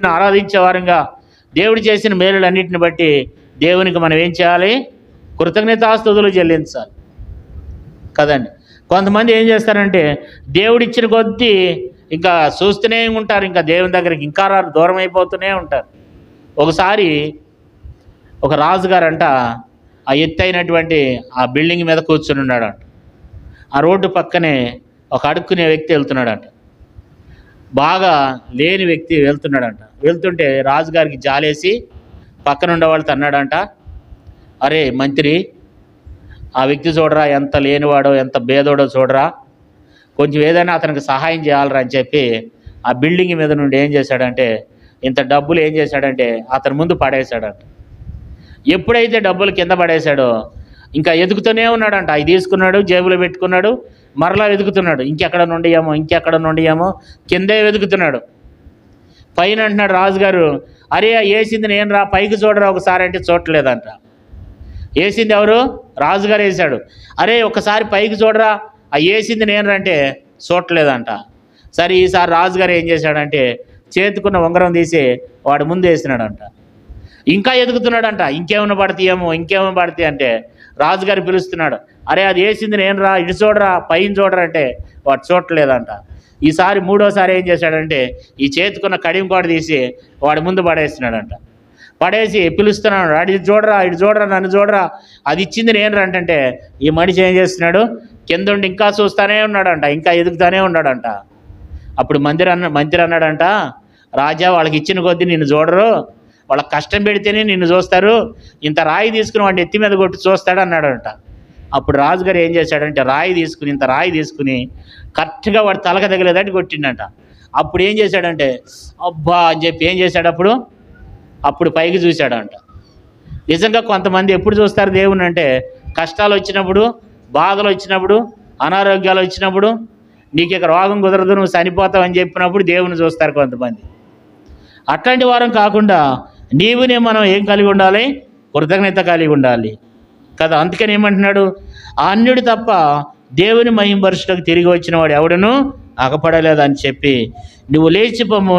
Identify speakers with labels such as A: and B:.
A: దేవుని ఆరాధించే వారంగా దేవుడు చేసిన మేలులన్నింటిని బట్టి దేవునికి మనం ఏం చేయాలి? కృతజ్ఞతాస్తుతులు చెల్లించాలి. కదండి? కొంతమంది ఏం చేస్తారంటే దేవుడిచ్చిన కొద్దీ ఇంకా చూస్తూనే ఉంటారు ఇంకా దేవుని దగ్గరికి ఇంకా రారు, దూరం అయిపోతూనే ఉంటారు. ఒకసారి ఒక రాజుగారంట ఆ ఎత్తైనటువంటి ఆ బిల్డింగ్ మీద కూర్చుని ఉన్నాడంట. ఆ రోడ్డు పక్కనే ఒక అడుక్కునే వ్యక్తి వెళ్తున్నాడంట. బాగా లేని వ్యక్తి వెళ్తున్నాడంట. వెళ్తుంటే రాజుగారికి జాలేసి పక్కన ఉండేవాళ్ళతో అన్నాడంట అరే మంత్రి ఆ వ్యక్తి చూడరా ఎంత లేనివాడో ఎంత భేదోడో చూడరా. కొంచెం ఏదైనా అతనికి సహాయం చేయాలరా అని చెప్పి ఆ బిల్డింగ్ మీద నుండి ఏం చేశాడంటే ఇంత డబ్బులు ఏం చేశాడంటే అతని ముందు పడేశాడంట. ఎప్పుడైతే డబ్బులు కింద పడేశాడో ఇంకా ఎదుగుతూనే ఉన్నాడంట. అవి తీసుకున్నాడు జేబులో పెట్టుకున్నాడు మరలా వెతుకుతున్నాడు. ఇంకెక్కడ నుండి ఏమో ఇంకెక్కడ నుండి ఏమో కిందే వెతుకుతున్నాడు. పైన అంటున్నాడు రాజుగారు అరే వేసింది నేను రా పైకి చూడరా ఒకసారి అంటే చూడలేదంట వేసింది ఎవరు? రాజుగారు వేసాడు అరే ఒకసారి పైకి చూడరా ఆ వేసింది నేను అంటే చూడలేదంట సరే ఈసారి రాజుగారు ఏం చేశాడంటే చేతుకున్న ఉంగరం తీసి వాడి ముందు వేసినాడంట. ఇంకా ఎదుగుతున్నాడంట. ఇంకేమైనా పడతాయేమో ఇంకేమైనా పడతాయి అంటే రాజుగారు పిలుస్తున్నాడు. అరే అది వేసింది నేను రా ఇటు చూడరా పైన చూడరా అంటే వాడు చూడలేదంట ఈసారి మూడోసారి ఏం చేశాడంటే ఈ చేతుకున్న కడియం కోడ తీసి వాడి ముందు పడేస్తున్నాడంట. పడేసి పిలుస్తున్నాడు అడి చూడరా ఇటు చూడరా నన్ను చూడరా అది ఇచ్చింది నేను రా అంటే ఈ మనిషి ఏం చేస్తున్నాడు? కింద ఉండి ఇంకా చూస్తానే ఉన్నాడంట ఇంకా ఎదుగుతానే ఉన్నాడంట. అప్పుడు మందిర్ అన్న మంత్రి అన్నాడంట రాజా వాళ్ళకి ఇచ్చిన కొద్దీ నిన్ను చూడరు వాళ్ళకి కష్టం పెడితేనే నిన్ను చూస్తారు. ఇంత రాయి తీసుకుని వాడిని ఎత్తి మీద కొట్టి చూస్తాడు అన్నాడంట. అప్పుడు రాజుగారు ఏం చేశాడంటే రాయి తీసుకుని ఇంత రాయి తీసుకుని కరెక్ట్గా వాడు తలక తగిలేదాటి కొట్టిండంట. అప్పుడు ఏం చేశాడంటే అబ్బా అని చెప్పి ఏం చేశాడు అప్పుడు? అప్పుడు పైకి చూశాడంట. నిజంగా కొంతమంది ఎప్పుడు చూస్తారు దేవుని అంటే కష్టాలు వచ్చినప్పుడు బాధలు వచ్చినప్పుడు అనారోగ్యాలు వచ్చినప్పుడు నీకు ఇక రోగం కుదరదు నువ్వు చనిపోతావు అని చెప్పినప్పుడు దేవుని చూస్తారు కొంతమంది. అట్లాంటి వారం కాకుండా నీవునే మనం ఏం కలిగి ఉండాలి? కృతజ్ఞత కలిగి ఉండాలి. కదా? అందుకని ఏమంటున్నాడు? అన్యుడు తప్ప దేవుని మహింపరుషులకు తిరిగి వచ్చిన వాడు ఎవడను అగపడలేదని చెప్పి నువ్వు లేచిపోము